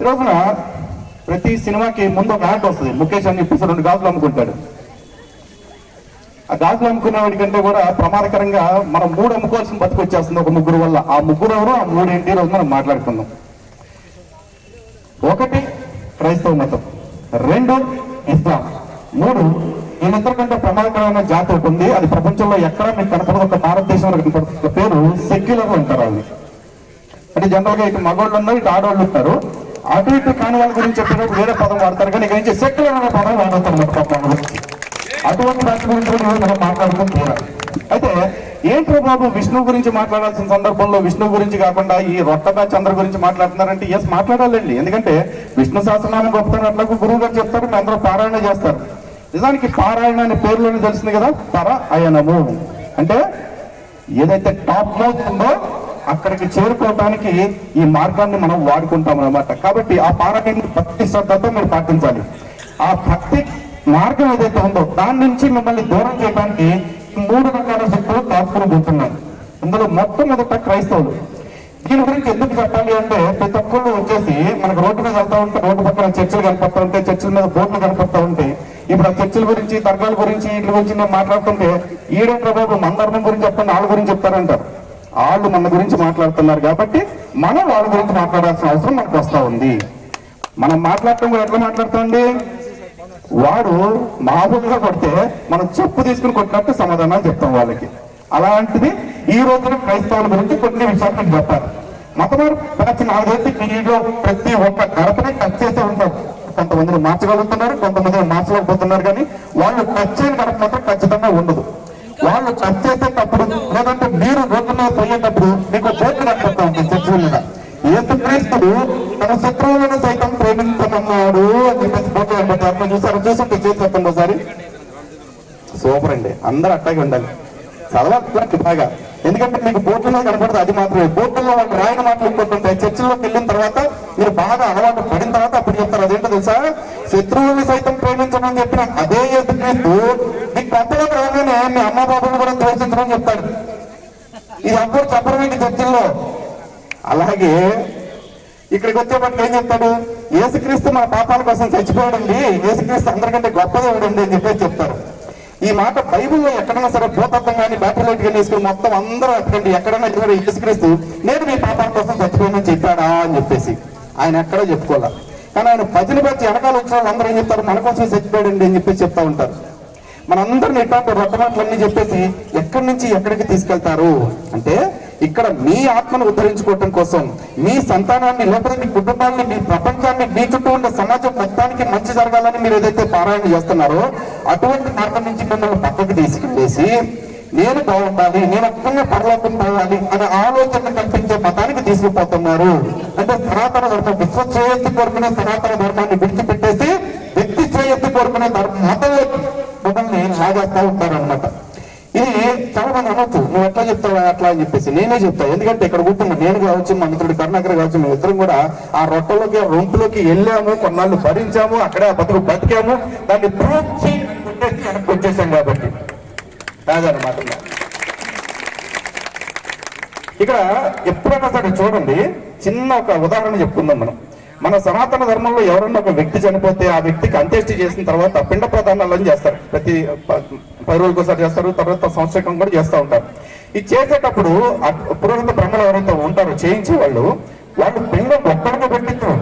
ఈ రోజున ప్రతి సినిమాకి ముందు ఒక యాడ్ వస్తుంది. ముఖేష్ అని చెప్పేసి రెండు గాజులు అమ్ముకుంటాడు. ఆ గాజులు అమ్ముకునే వాడికంటే కూడా ప్రమాదకరంగా మనం మూడు అమ్ముకోవాల్సిన బతుకు వచ్చేస్తుంది ఒక ముగ్గురు వల్ల. ఆ ముగ్గురు ఎవరు ఆ మూడు ఏంటి రోజు మనం మాట్లాడుకుందాం. ఒకటి క్రైస్తవ మతం. రెండు ఇస్లాం. మూడు వీళ్ళిద్దరి కంటే ప్రమాదకరమైన జాతి ఒకటి ఉంది. అది ప్రపంచంలో ఎక్కడ మీకు కనపడదు. ఒక భారతదేశంలో కనపడుతుంది పేరు సెక్యులర్ అంటారు వాళ్ళు. అంటే జనరల్గా ఇటు మగవాళ్ళు ఉన్నారు ఇటు ఆడవాళ్ళు ఉంటారు. అటు ఇటు కాని వాళ్ళ గురించి చెప్పినప్పుడు వేరే పదం వాడతారు. కానీ ఇక్కడ నుంచి సెక్యులర్ అనే పదం వాడతారు మన పాపం అటువంటి దాని గురించి కూడా మనం మాట్లాడుకుని అయితే ఏంటో బాబు విష్ణు గురించి మాట్లాడాల్సిన సందర్భంలో విష్ణు గురించి కాకుండా ఈ రొట్టగా చంద్ర గురించి మాట్లాడుతున్నారంటే ఎస్ మాట్లాడాలండి. ఎందుకంటే విష్ణు శాసనాన్ని గొప్పతనం అట్లాగే గురువు గారు చెప్తారు అందరూ పారాయణ చేస్తారు నిజానికి పారాయణ అనే పేరులోనే తెలిసింది కదా పర అయనము. అంటే ఏదైతే టాప్ మౌత్ ఉందో అక్కడికి చేరుకోవడానికి ఈ మార్గాన్ని మనం వాడుకుంటాం అన్నమాట. కాబట్టి ఆ పారాయణ భక్తి శ్రద్ధతో మీరు పాటించాలి. ఆ భక్తి మార్గం ఏదైతే ఉందో దాని నుంచి మిమ్మల్ని దూరం చేయడానికి మూడు రకాల శక్తులు దాచుకుని పోతున్నాయి అందులో మొట్టమొదట క్రైస్తవులు. దీని గురించి ఎందుకు చెప్పాలి అంటే ప్రతి ఒక్కళ్ళు వచ్చేసి మనకు రోడ్డు మీద వెళ్తా ఉంటే రోడ్డు పక్కన చర్చలు కనపడతా ఉంటే చర్చల మీద బోర్డులు కనపడతా ఉంటాయి ఇప్పుడు ఆ చర్చల గురించి దర్గాల గురించి వీటి గురించి నేను మాట్లాడుతుంటే ఈడేంట్రా బాబు మన ధర్మం గురించి చెప్పండి వాళ్ళ గురించి చెప్తారంటారు. వాళ్ళు మన గురించి మాట్లాడుతున్నారు కాబట్టి మనం వాళ్ళ గురించి మాట్లాడాల్సిన అవసరం మనకు వస్తూ ఉంది. మనం మాట్లాడటం కూడా ఎట్లా మాట్లాడుతుంది వాడు మామూలుగా కొడితే మనం చెప్పు తీసుకుని కొట్టినట్టు సమాధానాలు చెప్తాం వాళ్ళకి. అలాంటిది ఈ రోజున క్రైస్తవుల గురించి కొన్ని విషయాలు నేను చెప్పాలి మతమారు ప్రతి నాకు తెలిసి ప్రతి ఒక్క గడపనే టచ్ చేసే ఉంటారు కొంతమందిని మార్చగలుగుతున్నారు కొంతమందిని మార్చలేకపోతున్నారు కానీ వాళ్ళు టచ్ అయిన గడప మాత్రం ఖచ్చితంగా ఉండదు. వాళ్ళు టచ్ చేసేటప్పుడు లేదంటే మీరు రోడ్డు పోయేటప్పుడు మీకు బోర్డు కనపడతా ఉంది చర్చల. ఏసుక్రీస్తుడు తన శత్రువులను సైతం ప్రేమించమన్నాడు అని చెప్పేసి బోర్డు కనపడతారు చూసారు? చూసుంటే చేసి ఒకసారి. సూపర్ అండి. అందరూ అట్టాగే ఉండాలి. చదవాలి బాగా. ఎందుకంటే మీకు బోర్డులో కనపడదు అది మాత్రమే. బోర్డులో వాళ్ళు రాయన మాటలు ఇంకోటి ఉంటాయి. చర్చిల్లోకి వెళ్ళిన తర్వాత మీరు బాగా అలవాటు పడిన తర్వాత అప్పుడు చెప్తారు. అదేంటో తెలుసా? శత్రువుని సైతం ప్రేమించమని చెప్పిన అదే యేసుక్రీస్తు మీకు పెద్దగా రాగానే మీ అమ్మ బాబుని కూడా ద్వేషించమని చెప్తాడు. ఇది అప్పుడు చెప్పడం ఏంటి చర్చిల్లో? అలాగే ఇక్కడికి వచ్చేప్పటికి ఏం చెప్తాడు? యేసుక్రీస్తు మన పాపాల కోసం చచ్చిపోయాడండి. యేసుక్రీస్తు అందరికంటే గొప్పదే దేవుడండి అని చెప్పేసి చెప్తారు. ఈ మాట బైబుల్లో ఎక్కడైనా సరే భూతత్వం కానీ బ్యాటర్లైట్ కానీ వేసుకుని మొత్తం అందరూ ఎక్కడండి ఎక్కడైనా ఇద్దరు యేసుక్రీస్తు నేను మీ పాపాల కోసం చచ్చిపోయానని చెప్పాడా? అని చెప్పేసి ఆయన ఎక్కడో చెప్పుకోవాలి. కానీ ఆయన భజన బట్టి వెనకాల వచ్చిన వాళ్ళు అందరూ ఏం చెప్తారు? మన కోసం చచ్చిపోయాడండి అని చెప్పేసి చెప్తా ఉంటారు. మనందరిని ఇట్లాంటి రొట్టమాటలన్నీ చెప్పేసి ఎక్కడి నుంచి ఎక్కడికి తీసుకెళ్తారు? అంటే ఇక్కడ మీ ఆత్మను ఉద్ధరించుకోవటం కోసం మీ సంతానాన్ని లేకపోతే మీ కుటుంబాన్ని మీ ప్రపంచాన్ని మీ చుట్టూ ఉన్న సమాజం మొత్తానికి మంచి జరగాలని మీరు ఏదైతే పారాయణ చేస్తున్నారో అటువంటి మార్గం నుంచి మిమ్మల్ని పక్కకు తీసుకువేసి నేను బాగుండాలి నేను ఒక్కనే పరలోకం పోవాలి అనే ఆలోచన కల్పించే మతానికి తీసుకుపోతున్నారు. అంటే సనాతన ధర్మం విశ్వ శ్రేయస్సు కోరుకునే సనాతన ధర్మాన్ని విడిచిపెట్టేసి వ్యక్తి చేయత్తి కోరుకునే ధర్మ మతంలో మిమ్మల్ని లాగేస్తా ఉంటారనమాట ఇది చాలా మంది అనొచ్చు నువ్వు ఎట్లా చెప్తావా అట్లా అని చెప్పేసి నేనే చెప్తాను ఎందుకంటే ఇక్కడ కూర్చున్న నేను కావచ్చు మా మిత్రుడు కరుణాకర్ కావచ్చు మేము ఇద్దరం కూడా ఆ రొట్టలోకి ఆ రొంపులోకి వెళ్ళాము కొన్నాళ్ళు భరించాము అక్కడే ఆ బతుకు బతికాము. దాన్ని ప్రూవ్ చేసి వెనక్కి వచ్చేసాం కాబట్టి. కాదనమాట ఇక్కడ ఎప్పుడైనా సరే చూడండి చిన్న ఒక ఉదాహరణ చెప్పుకుందాం మనం. మన సనాతన ధర్మంలో ఎవరన్నా ఒక వ్యక్తి చనిపోతే ఆ వ్యక్తికి అంత్యేష్టి చేసిన తర్వాత పిండ ప్రదానాలను చేస్తారు. ప్రతి పది రోజులకు ఒకసారి చేస్తారు తర్వాత సంవత్సరం కూడా చేస్తూ ఉంటారు. ఇది చేసేటప్పుడు పురోహిత బ్రహ్మలు ఎవరైతే ఉంటారో చేయించే వాళ్ళు వాళ్ళు పిండం ఒక్కడికి పెట్టిస్తారు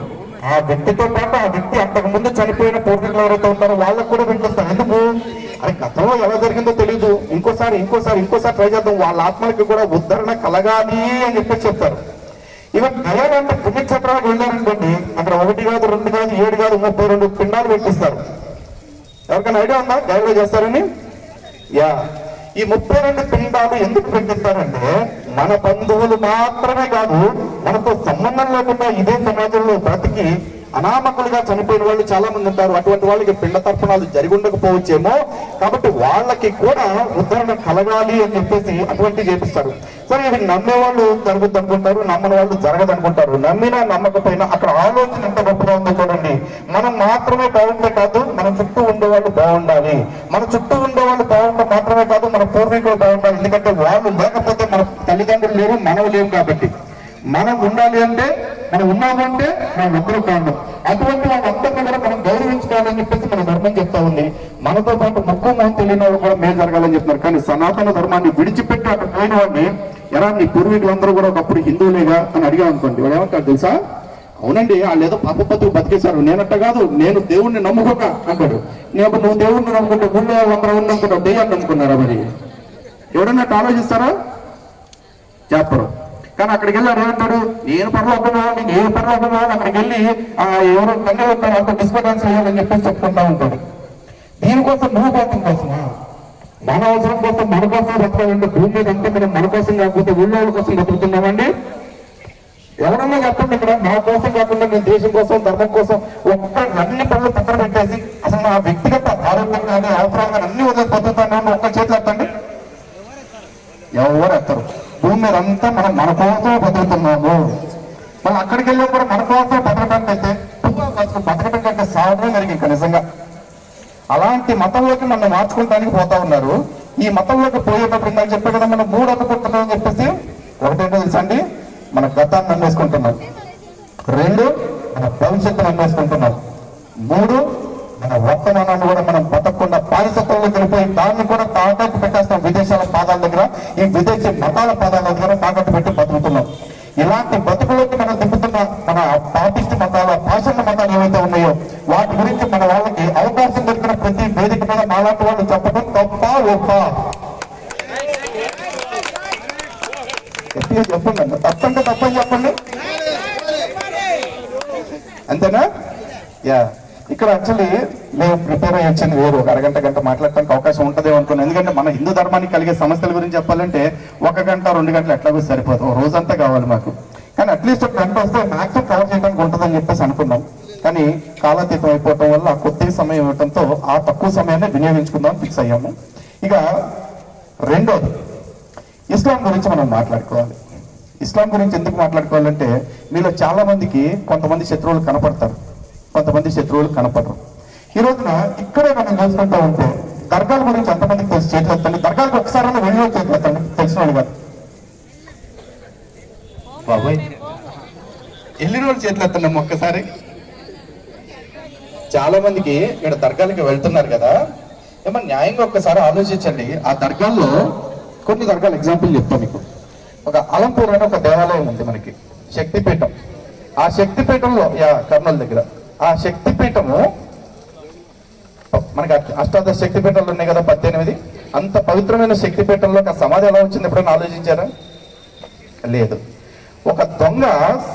ఆ వ్యక్తితో పాటు ఆ వ్యక్తి అంతకు ముందు చనిపోయిన పూర్వీకులు ఎవరైతే ఉంటారో వాళ్ళకు కూడా పెట్టిస్తారు. ఎందుకు? అది గతంలో ఎలా జరిగిందో తెలియదు ఇంకోసారి ఇంకోసారి ఇంకోసారి ట్రై చేద్దాం. వాళ్ళ ఆత్మలకి కూడా ఉద్ధరణ కలగాలి అని చెప్పేసి చెప్తారు. ఇవన్ గయాలంటే పుణ్యక్షేత్రాలకు వెళ్ళారనుకోండి అక్కడ ఒకటి కాదు రెండు కాదు ఏడు కాదు ముప్పై రెండు పిండాలు పెట్టిస్తారు. ఎవరికైనా ఐడియా ఉందా? గయలో చేస్తారని? యా. ఈ ముప్పై రెండు పిండాలు ఎందుకు పెట్టిస్తారంటే మన బంధువులు మాత్రమే కాదు మనతో సంబంధం లేకుండా ఇదే సమాజంలో బ్రతికి అనామకులుగా చనిపోయిన వాళ్ళు చాలా మంది ఉంటారు. అటువంటి వాళ్ళకి పిండ తర్పణాలు జరిగి ఉండకపోవచ్చేమో. కాబట్టి వాళ్ళకి కూడా ఉద్ధరణ కలగాలి అని చెప్పేసి అటువంటి చేపిస్తారు. సరే ఇవి నమ్మేవాళ్ళు జరుగుద్ది అనుకుంటారు నమ్మని వాళ్ళు జరగదు అనుకుంటారు నమ్మినా నమ్మకపోయినా అక్కడ ఆలోచన ఎంత గొప్పగా ఉందో చూడండి. మనం మాత్రమే బాగుంటే కాదు మన చుట్టూ ఉండేవాళ్ళు బాగుండాలి. మన చుట్టూ ఉండే వాళ్ళు బాగుంటే మాత్రమే కాదు మన పూర్వీకులు బాగుండాలి. ఎందుకంటే వాళ్ళు లేకపోతే మన తల్లిదండ్రులు లేరు మనవి లేవు కాబట్టి. మనం ఉండాలి అంటే మనం ఉన్నామంటే మనం అందరూ కారణం. అటువంటి వాళ్ళందరినీ కూడా మనం గౌరవించుకోవాలని చెప్పేసి మన ధర్మం చెప్తా ఉంది. మనతో పాటు ముక్కు మొహం తెలియని వాళ్ళు కూడా మేలు జరగాలని చెప్తున్నారు. కానీ సనాతన ధర్మాన్ని విడిచిపెట్టి అక్కడ పోయిన వాడిని ఎలా నీ పూర్వీకులందరూ కూడా ఒకప్పుడు హిందువులేగా అని అడిగా అనుకోండి. వాడు ఏమంటారు తెలుసా? అవునండి వాళ్ళు ఏదో పాప బతుకు బతికేశారు. నేనట్ట కాదు నేను దేవుణ్ణి నమ్ముకోక అంటాడు. నేను నువ్వు దేవుణ్ణి నమ్ముకుంటే ఊళ్ళో వందరూ ఉన్నప్పుడు దెయ్యాన్ని నమ్ముకున్నారా మరి? ఎవడన్నా ఆలోచిస్తారా? చెప్పరు. కానీ అక్కడికి వెళ్ళి ఏమంటాడు నేను పరలోకంలో నేను ఏ పరలోకంలో అక్కడికి వెళ్ళి ఆ ఎవరు కన్ను ఉంటారు అంత డిస్కటెన్స్ అయ్యాలని చెప్పేసి చెప్పుకుంటా ఉంటాడు. దీనికోసం నువ్వు కోసం కోసమా మన అవసరం కోసం మన కోసం బతకాలంటే భూమి మీద అంతా మనం మన కోసం కాకపోతే ఊళ్ళో కోసం బతుకుతున్నామండి? ఎవరన్నా చెప్పండి ఇక్కడ నా కోసం కాకుండా నేను దేశం కోసం ధర్మం కోసం ఒక్క అన్ని పనులు పక్కన పెట్టేసి అసలు నా వ్యక్తిగత ఆరోగ్యం కానీ అవసరాలు కానీ అన్ని వదిలి బతుకుతాను ఒక్క చేతులు ఎత్తండి ఎవరు ఎత్తరు? భూమి మీద అంతా మనం మన కోసం బతుకుతున్నాము. మనం అక్కడికి వెళ్ళి కూడా మన కోసం బతకడానికి అయితే అసలు బతకడం కంటే సాధన జరిగి ఇంకా నిజంగా. అలాంటి మతంలోకి నన్ను మార్చుకోవడానికి పోతా ఉన్నారు. ఈ మతంలోకి పోయేటప్పుడు ఇందాక చెప్పే కదా మనం మూడు అనుకుంటున్నాం అని చెప్పేసి. ఒకటేంటో తెలుసా అండి? మన గతాన్ని నమ్మేసుకుంటున్నాం రెండు మన భవిష్యత్తును నమ్మేసుకుంటున్నాం మూడు మన వర్తమానాన్ని కూడా మనం బతకకుండా బానిసత్వంలో వెళ్ళిపోయి దాన్ని కూడా తాకట్టు పెట్టేస్తాం విదేశాల పాదాల దగ్గర. ఈ విదేశీ మతాల పాదాల దగ్గర తాకట్టు పెట్టి బతుకుతున్నాం. ఇలాంటి బతుకులోకి మనం దిగుతున్న మన పాపిష్టి మతాలు పాషణ మతాలు ఏవైతే ఉన్నాయో వాటి గురించి మన వాళ్ళకి అవకాశం దొరికిన ప్రతి వేదిక మీద మాలాంటి వాళ్ళు చెప్పడం తప్ప ఒప్ప. చెప్పండి తప్పంటే తప్పని చెప్పండి. అంతేనా? యా. ఇక్కడ యాక్చువల్లీ మేము ప్రిపేర్ అయ్యి వచ్చింది వేరు ఒక అరగంట గంట మాట్లాడటానికి అవకాశం ఉంటుంది అనుకున్నాను. ఎందుకంటే మన హిందూ ధర్మానికి కలిగే సమస్యల గురించి చెప్పాలంటే ఒక గంట రెండు గంటలు ఎట్లాగో సరిపోదు. ఓ రోజంతా కావాలి మాకు. కానీ అట్లీస్ట్ ఒక గంట వస్తే మ్యాక్సిమం కవర్ చేయడానికి ఉంటుందని చెప్పేసి అనుకున్నాం. కానీ కాలాతీతం అయిపోవటం వల్ల కొద్ది సమయం ఇవ్వడంతో ఆ తక్కువ సమయాన్ని వినియోగించుకుందాం ఫిక్స్ అయ్యాము. ఇక రెండోది ఇస్లాం గురించి మనం మాట్లాడుకోవాలి. ఇస్లాం గురించి ఎందుకు మాట్లాడుకోవాలంటే మీలో చాలామందికి కొంతమంది శత్రువులు కనపడతారు. కొంతమంది శత్రువులు కనపడరు. ఈ రోజున ఇక్కడే మనం చూసుకుంటా ఉంటే దర్గాల గురించి ఎంతమందికి తెలిసి? చేతులు దర్గాలకు ఒకసారి వెళ్ళి చేతులు ఎత్తండి. తెలిసిన వాళ్ళు కాదు. బాబాయ్. వెళ్ళిన వాళ్ళు చేతులు ఎత్తండి ఒక్కసారి? చాలా మందికి ఇక్కడ దర్గాలకి వెళ్తున్నారు కదా. ఏమన్నా న్యాయంగా ఒక్కసారి ఆలోచించండి. ఆ దర్గాల్లో కొన్ని దర్గాలు ఎగ్జాంపుల్ చెప్తాను మీకు. ఒక అలంపూర్ అనే ఒక దేవాలయం ఉంది మనకి. శక్తిపీఠం. ఆ శక్తిపీఠంలో యా కర్నూలు దగ్గర. ఆ శక్తిపీఠము మనకి అష్టాదశ శక్తిపీఠాలు ఉన్నాయి కదా పద్దెనిమిది. అంత పవిత్రమైన శక్తిపీఠంలో ఒక సమాధి ఎలా వచ్చింది ఎప్పుడైనా ఆలోచించారా? లేదు. ఒక దొంగ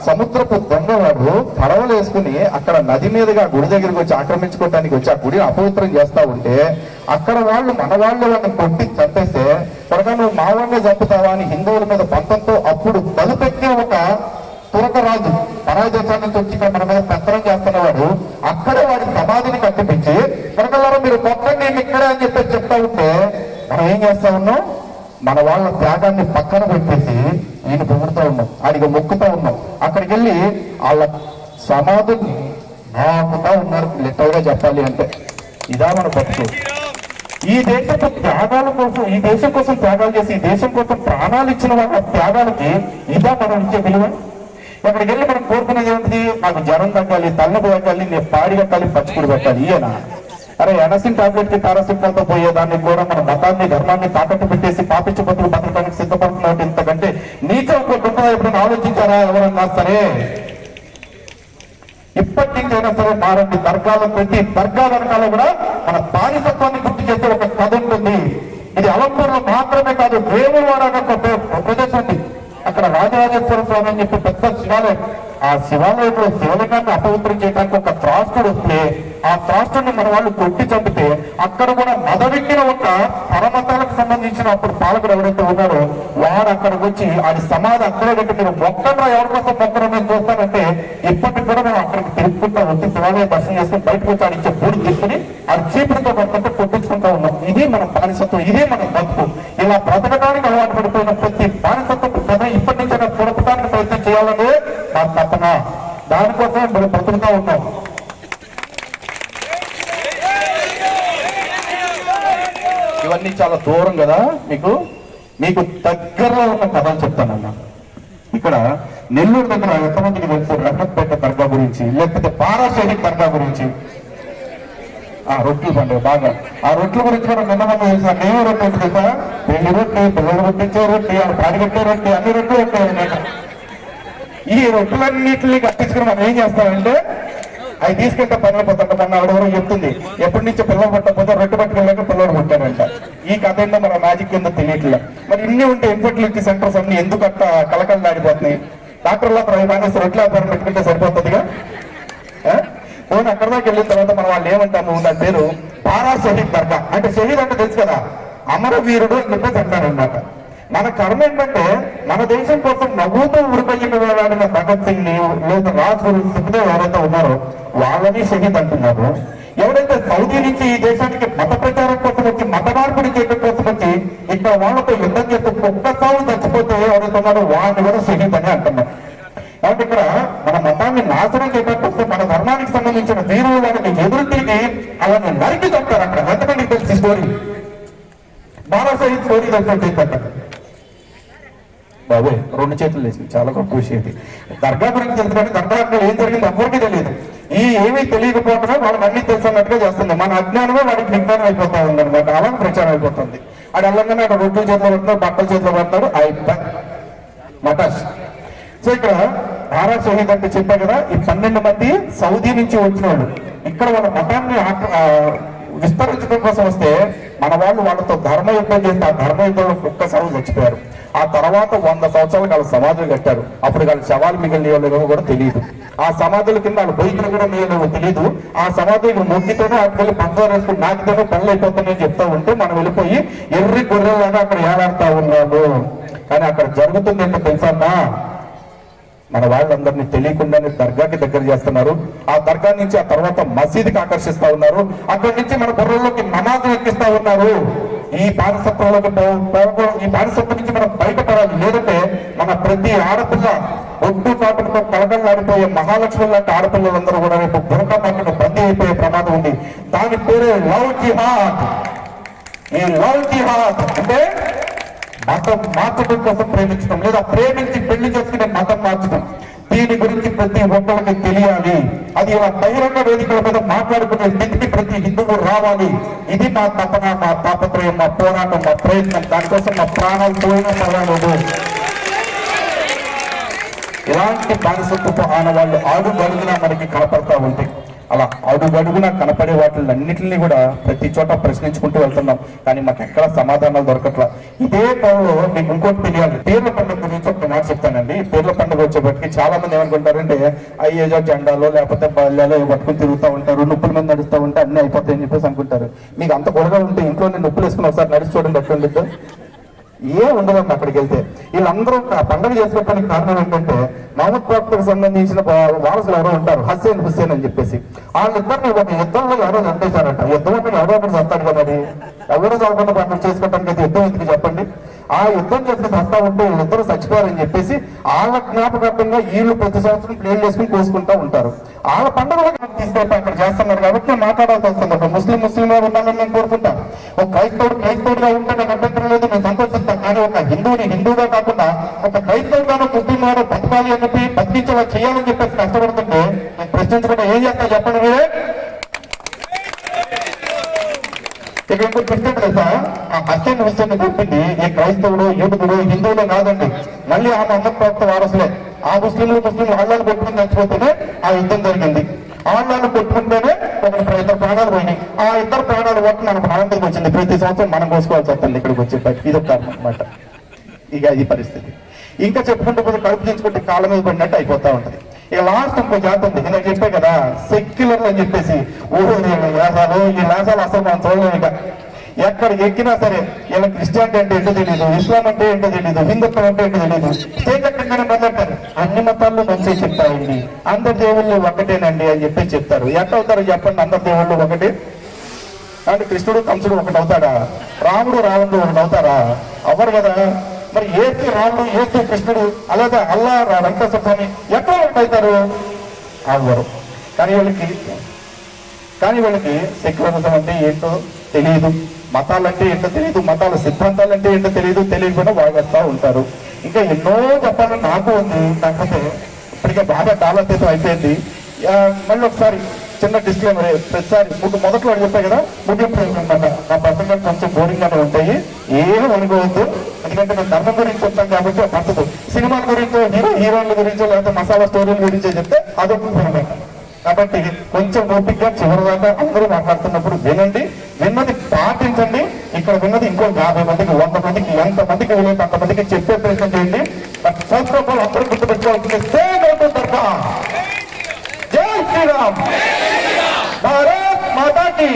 సముద్రపు దొంగ వాడు పడవలు వేసుకుని అక్కడ నది మీదుగా గుడి దగ్గరికి వచ్చి ఆక్రమించుకోవడానికి వచ్చి ఆ గుడిని అపవిత్రం చేస్తూ ఉంటే అక్కడ వాళ్ళు మన వాళ్ళు వాళ్ళని కొట్టి చంపేస్తే త్వరగా నువ్వు మా వాళ్ళనే చంపుతావా? అని హిందువుల మీద పంతంతో అప్పుడు బలుపెట్టిన ఒక తురక రాజు పరాయి దేశాల నుంచి వచ్చి మన మీద పెత్తనం చేస్తున్నవాడు అక్కడే వాడి సమాధిని కట్టిపించి మనకల్లారా మీరు కొట్టండి నేను ఇక్కడే అని చెప్పేసి చెప్తా ఉంటే మనం ఏం చేస్తా ఉన్నాం? మన వాళ్ళ త్యాగాన్ని పక్కన పెట్టేసి ఈయన పొగుడుతూ ఉన్నాం. ఆడికి మొక్కుతా ఉన్నాం. అక్కడికి వెళ్ళి వాళ్ళ సమాధిని నాకుతా ఉన్నారు. లిటరల్గా చెప్పాలి అంటే. ఇదా మన బతుకు. ఈ దేశపు త్యాగాల కోసం ఈ దేశం కోసం త్యాగాలు చేసి ఈ దేశం కోసం ప్రాణాలు ఇచ్చిన వాళ్ళ త్యాగాలకి ఇదా మనం ఇచ్చే విలువ? అక్కడికి వెళ్ళి మనం కోరుకునేది ఏంటి నాకు జ్వరం తగ్గాలి తలనొప్పి తగ్గాలి నేను పాడి కట్టాలి పచ్చిపూడి పెట్టాలి ఈయన అరే ఎనసిన్ టాబ్లెట్కి పోయేదాన్ని కూడా మన మతాన్ని ధర్మాన్ని తాకట్టు పెట్టేసి పాపించి బతులు బతకడానికి సిద్ధపడుతున్నట్టు ఇంతకంటే నీచం ఒకటి ఉంటుందా ఎప్పుడైనా ఆలోచించారా? ఎవరన్నా సరే. ఇప్పటి నుంచైనా అయినా సరే మారండి దర్గాల ప్రతి దర్గా వెనకాల కూడా మన బానిసత్వాన్ని గుర్తు చేసే ఒక కథ ఉంటుంది. ఇది అలంపూర్లో మాత్రమే కాదు వేములవాడ అనే ఒక ప్రదేశం ఉంది. అక్కడ రాజరాజేశ్వర స్వామి అని చెప్పి పెద్ద శివాలయం. ఆ శివాలయంలో శివలింగాన్ని అపవిత్రం చేయడానికి ఒక త్రాస్తుడు వస్తే ఆ త్రాస్తుడిని మన వాళ్ళు కొట్టి చంపితే అక్కడ కూడా మదవిక్కిన ఒక పరమతాలకు సంబంధించిన అప్పుడు పాలకుడు ఎవరైతే ఉన్నారో వారు అక్కడికి వచ్చి అది సమాధి అక్కడే పెట్టి మీరు మొక్కగా ఎవరి కోసం మొక్కరు నేను చూస్తానంటే ఇప్పటికి కూడా మేము అక్కడికి తెలుసుకుంటా వచ్చి శివాలయం దర్శనం చేసుకుని బయటకు వచ్చి ఆడిచ్చే పూడి తీసుకుని ఆ చీపులతో కొంత కొట్టించుకుంటా ఉన్నాం. ఇది మన బానిసత్వం ఇదే మన బతుకు. ఇలా బ్రతకడానికి అలవాటు పడిపోయిన ప్రతి బానిసత్వం కథ ఇప్పటి నుంచి పొడపడానికి ప్రయత్నం చేయాలని మా తపన దానికోసం మనం బ్రతుకుతా ఉన్నాం. ఇవన్నీ చాలా దూరం కదా మీకు? మీకు దగ్గరలో ఉన్న కథలు చెప్తానన్నా. ఇక్కడ నెల్లూరు దగ్గర ఎంతమందికి తెలుసు? రహత్పేట దర్గా గురించి లేకపోతే పారా షరీఫ్ దర్గా గురించి. ఆ రొట్టెల పండుగ బాగా. ఆ రొట్టెల గురించి మనం నిన్న మనం చేసాం నేను రొట్టె ఏంటి రెండు రొట్టె పిల్లలు రొట్టించే రొట్టె ఆ పాడిగట్టే రొట్టె అన్ని రొట్టెలు పెట్టాయి ఈ రొట్టెలన్నింటినీ కట్టించుకుని మనం ఏం చేస్తామంటే అవి తీసుకెళ్తే పనులు పోతాడు మన ఆవిడెవరో చెప్తుంది. ఎప్పటి నుంచి పిల్లలు పట్టకపోతే రొట్టె పట్టుకెళ్ళాక పిల్లలు పుట్టారంట. ఈ కథ ఏంటో మన మ్యాజిక్ కింద తెలియట్లే. మరి ఇన్ని ఉంటే ఇన్ఫర్టిలిటీ సెంటర్స్ అన్ని ఎందుకు అట్ట కలకలు దాడిపోతున్నాయి డాక్టర్లు అక్కడ మానేసి రొట్టెల వ్యాపారం పెట్టుకుంటే సరిపోతుందిగా? పోయిన అక్కడ దాకా వెళ్ళిన తర్వాత మనం వాళ్ళు ఏమంటాము? దాని పేరు పారా షహీద్ దర్గా అంటే షహీద్ అంటే తెలుసు కదా. అమరవీరుడు అని చెప్పేసి అంటారనమాట మన కర్మ ఏంటంటే మన దేశం కోసం నవ్వుతూ ఉరిపోయిన వేలాడిన భగత్ సింగ్ని లేదా రాజులు సుఖదేవ్ ఎవరైతే ఉన్నారో వాళ్ళని షహీద్ అంటున్నారు. ఎవరైతే సౌదీ నుంచి ఈ దేశానికి మత ప్రచారం కోసం వచ్చి మత మార్పిడి చేయడం కోసం వచ్చి ఇక్కడ వాళ్ళతో యుద్ధం చేస్తూ ఒక్కసారి చచ్చిపోతే ఎవరైతే ఉన్నారో వాళ్ళని కూడా షహీద్ అని అంటున్నారు. కాబట్టి ఇక్కడ మన మతాన్ని నాశనం చేయడానికి సంబంధించిన వీరులు వారిని ఎదురు తిరిగి అలాని నరికి చెప్తారు అక్కడ ఎంతమంది తెలిసి స్టోరీ బాబా స్టోరీ తెలిసి బాబు రెండు చేతులు లేచింది. చాలా గొప్ప విషయం ఇది. దర్గా గురించి తెలుసు కానీ దర్గా అక్కడ ఏం జరిగింది ఎవరికి తెలియదు. ఈ ఏమీ తెలియకపోవడమే వాళ్ళకి అన్ని తెలుసు అన్నట్టుగా చేస్తుంది. మన అజ్ఞానమే వాడికి విజ్ఞానం అయిపోతా ఉంది అనమాట అలా ప్రచారం అయిపోతుంది. అది వెళ్ళగానే అక్కడ రొట్టెల చేతిలో పడుతున్నాడు బట్టల చేతిలో పడతాడు అయిపోయి. మటాష్ సో ఇక్కడ నారా షహీద్ అంటే చెప్పా కదా ఈ పన్నెండు మంది సౌదీ నుంచి వచ్చిన వాళ్ళు ఇక్కడ వాళ్ళ మతాన్ని ఆ, విస్తరించడం కోసం వస్తే మన వాళ్ళు వాళ్ళతో ధర్మ యుద్ధం చేస్తే ఆ ధర్మ యుద్ధంలో ఒక్కసారి చచ్చిపోయారు. ఆ తర్వాత వంద సంవత్సరాలు వాళ్ళ సమాధులు కట్టారు. అప్పుడు వాళ్ళ శవాలు మిగిలిన కూడా తెలియదు ఆ సమాధుల కింద వాళ్ళ బయట కూడా మిగిలిన తెలియదు ఆ సమాధులు మొగ్గితోనే అక్కడికి వెళ్ళి పంప పనులు అయిపోతున్నాయని చెప్తా ఉంటే మనం వెళ్ళిపోయి ఎర్రి గొర్రెలాగా అక్కడ ఏలాడుతా ఉన్నాము. కానీ అక్కడ జరుగుతుంది ఏంటో తెలుసా అన్నా? మన వాళ్ళందరినీ తెలియకుండానే దర్గాకి దగ్గర చేస్తున్నారు. ఆ దర్గా నుంచి ఆ తర్వాత మసీదుకి ఆకర్షిస్తా ఉన్నారు. అక్కడి నుంచి మన బుర్రలోకి నమాజ్ ఎక్కిస్తా ఉన్నారు. ఈ బానిసత్వంలోకి ఈ బానిసత్వం నుంచి మనం బయటపడాలి. లేదంటే మన ప్రతి ఆడపిల్ల ఒడ్డు కాపులతో కలగలాడిపోయే మహాలక్ష్మి లాంటి ఆడపిల్లలందరూ కూడా రేపు బురకా మాటను బందీ అయిపోయే ప్రమాదం ఉంది. దాని పేరే లవ్ జిహాద్. ఈ లవ్ జిహాద్ అంటే మతం మార్చడం కోసం ప్రేమించడం లేదా ప్రేమించి పెళ్ళి చేసుకునే మతం మార్చడం. దీని గురించి ప్రతి ఒక్కరికి తెలియాలి. అది ఇలా బహిరంగ వేదికల మీద మాట్లాడుకునే స్థితికి ప్రతి హిందువు రావాలి. ఇది మా తపన మా తాపత్రయం మా పోరాటం మా ప్రయత్నం. దానికోసం మా ప్రాణాలు పోయినా పర్వాలేదు. ఇలాంటి బానిసత్వపు ఆనవాళ్ళు అడుగడుగునా మనకి కనపడతా ఉంటాయి అలా అడుగడుగున కనపడే వాటిలన్నింటినీ కూడా ప్రతి చోట ప్రశ్నించుకుంటూ వెళ్తున్నాం. కానీ మాకు ఎక్కడ సమాధానాలు దొరకట్లా. ఇదే టైంలో మీకు ఇంకోటి తెలియాలి. పేర్ల పండుగ గురించి ఒక మాట చెప్తానండి. పేర్ల పండుగ వచ్చేప్పటికి చాలా మంది ఏమనుకుంటారంటే అయ్యేజో జెండాలో లేకపోతే బల్యాలో పట్టుకుని తిరుగుతూ ఉంటారు నొప్పుల మీద నడుస్తూ ఉంటే అన్ని అయిపోతాయని చెప్పేసి అనుకుంటారు. మీకు అంత గొడవ ఉంటే ఇంట్లో నేను నొప్పులు వేసుకుని ఒకసారి నడిచి చూడండి ఎట్లా ఏ ఉండదండి అక్కడికి వెళ్తే. వీళ్ళందరూ పండుగ చేసుకోవడానికి కారణం ఏంటంటే మహమ్మద్ ప్రాప్తకు సంబంధించిన వారసులు ఎవరో ఉంటారు. హస్సేన్ హుస్సేన్ అని చెప్పేసి. వాళ్ళిద్దరిని ఒక యుద్ధంలో ఎవరో చంపేశారంట. యుద్ధం అంటే ఎవరో ఒకటి చస్తాడు కదా అది ఎవరు చదవకుండా పండుగ చేసుకోవటానికి అయితే యుద్ధం ఎందుకు చెప్పండి? ఆ యుద్ధం చేసిన చస్తా ఉంటే వీళ్ళిద్దరూ చచ్చిపోయారని చెప్పేసి వాళ్ళ జ్ఞాపకార్థంగా వీళ్ళు ప్రతి సంవత్సరం ప్లేన్ చేసుకుని కోసుకుంటూ ఉంటారు. వాళ్ళ పండుగలకు తీసుకెళ్ళి అక్కడ చేస్తున్నారు కాబట్టి నేను మాట్లాడాల్సి వస్తుంది. ఒక ముస్లిం ముస్లిం ఉండాలని నేను కోరుకుంటాను ఒక క్రైస్తవుడు క్రైస్తవుడిగా ఉంటే నాకు అభ్యంతరం లేదు. నేను సంతోషిస్తాను కానీ ఒక హిందువుని హిందువుగా కాకుండా ఒక క్రైస్తవుగాను ముస్లిం బతకాలి అని చెప్పి బతికించేలా చేయాలని చెప్పేసి కష్టపడుతుంటే నేను ప్రశ్నించకుండా ఏం చేస్తా చెప్పండి మీరే? ఇక ఇంకొక ప్రశ్న తెలుసా ఆ హస్సేన్ హుస్సేన్ గుర్తుంది ఏ క్రైస్తవుడు యూదుడు హిందువులు కాదండి. మళ్ళీ ఆమె అన్న ప్రవక్త వారసులే. ఆ ముస్లింలు ముస్లింలు వాళ్ళని పెట్టుకుని చచ్చిపోతేనే ఆ యుద్ధం జరిగింది. ఆన్లైన్ కొట్టుకుంటేనే ఒక ఇద్దరు ప్రాణాలు పోయినాయి. ఆ ఇద్దరు ప్రాణాలు బట్టి మనకు ఆనందం వచ్చింది. ప్రతి సంవత్సరం మనం కోసుకోవాల్సి వస్తుంది ఇక్కడికి వచ్చేప్పటికి ఇది ఒక కారణం అన్నమాట. ఇక ఇది పరిస్థితి. ఇంకా చెప్పుకుంటే పోతే కడుపు తీసుకుంటే కాళ్ళ మీద పడినట్టు అయిపోతా ఉంటది. ఇక లాస్ట్ ఇంకో జాతి ఉంది. నేను చెప్పే కదా సెక్యులర్ అని చెప్పేసి ఓహో వ్యాసాలు ఈ వ్యాసాలు అసలు మనం చూడలేము ఇక. ఎక్కడికి ఎక్కినా సరే ఇలా క్రిస్టియానిటీ అంటే ఏంటో తెలియదు ఇస్లాం అంటే ఏంటో తెలియదు హిందుత్వం అంటే ఏంటో తెలియదు స్టేజ్ ఎక్కడికైనా మొదలెట్టారు? అన్ని మతాల్లో మంచి చెప్తారండి అందరి దేవుళ్ళు ఒకటేనండి అని చెప్పి చెప్తారు. ఎట్ట అవుతారు చెప్పండి అందరి దేవుళ్ళు ఒకటి? అంటే కృష్ణుడు కంసుడు ఒకటి అవుతాడా రాముడు రావణుడు ఒకటి అవుతారా అవ్వరు కదా. మరి ఏసు రాముడు ఏసు కృష్ణుడు అలాగే అల్లా రా- వెంకటేశ్వర స్వామి ఎట్లా ఒకటి అవుతారు అవ్వరు. కానీ వీళ్ళకి కానీ వీళ్ళకి సెక్యులరిజం అంటే ఏంటో తెలియదు మతాలంటే ఏంటో తెలియదు మతాల సిద్ధాంతాలు అంటే ఏంటో తెలియదు తెలియకుండా వాగేస్తూ ఉంటారు. ఇంకా ఎన్నో చెప్పాలని నాకు ఉంది కాకపోతే ఇప్పటికే బాగా కాలతీతం అయిపోయింది. మళ్ళీ ఒకసారి చిన్న డిస్క్లైమర్ ప్రతిసారి ముందు మొదట్లో చెప్పాయి కదా ముగింపు అనమాట నా ప్రసంగం కొంచెం బోరింగ్ గానే ఉంటాయి. ఏం అనుకోవద్దు. ఎందుకంటే మేము ధర్మం గురించి చెప్తాం కాబట్టి నచ్చదు సినిమా గురించి హీరో హీరోయిన్ల గురించి లేకపోతే మసాలా స్టోరీల గురించి చెప్తే అదొక అనమాట కాబట్టి కొంచెం ఓపికగా చివరి దాకా అందరూ మాట్లాడుతున్నప్పుడు వినండి విన్నది పాటించండి. ఇక్కడ విన్నది ఇంకో యాభై మందికి వంద మందికి ఎంత మందికి వీలైతే అంత మందికి చెప్పే ప్రయత్నం చేయండి. బట్ ఫస్ట్ ఆఫ్ ఆల్ అందరూ గుర్తుపెట్టుకోవాల్సింది జై శ్రీరామ్! భారత్ మాతాకి!